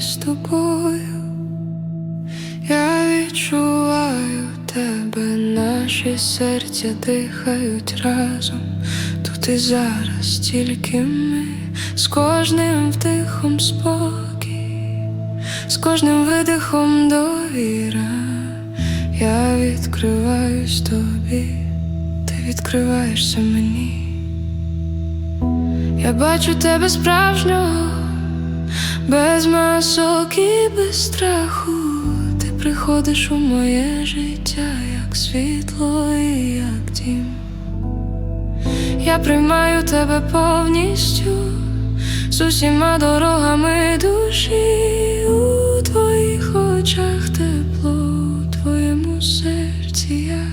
з тобою. Я відчуваю тебе, наші серця дихають разом. Тут і зараз тільки ми з кожним вдихом спокій, з кожним видихом довіра. Я відкриваюсь тобі, ти відкриваєшся мені. Я бачу тебе справжнього, без масок і без страху. Ти приходиш у моє життя, як світло і як дім. Я приймаю тебе повністю з усіма дорогами душі у твоїх очах тепло, у твоєму серці я.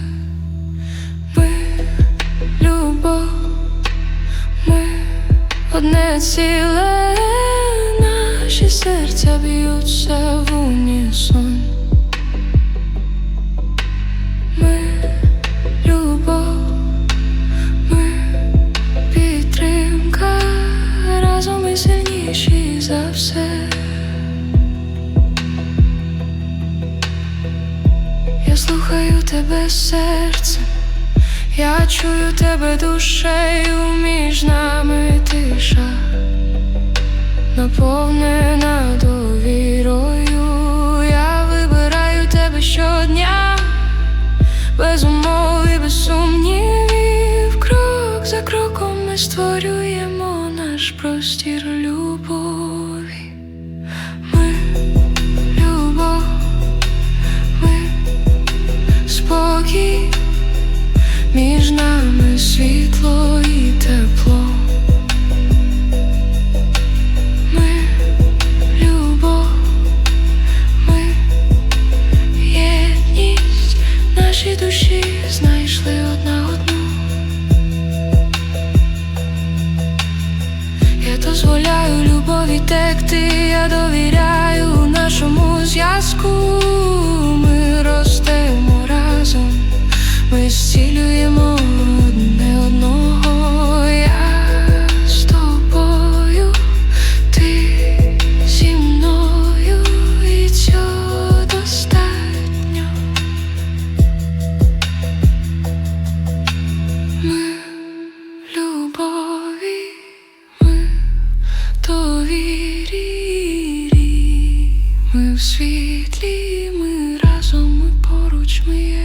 Любов, ми одне ціле, серця б'ються в унісон. Ми любов, ми підтримка, разом ми сильніші за все. Я слухаю тебе серцем, я чую тебе душею між нами тиша, наповнена створюємо наш простір любові. Ми любов, ми спокій, між нами світло і тепло. Ми любов, ми єдність, наші душі знайшли одна дозволяю любові текти, я довіряю довірі, ми в світлі, ми разом, ми поруч ми.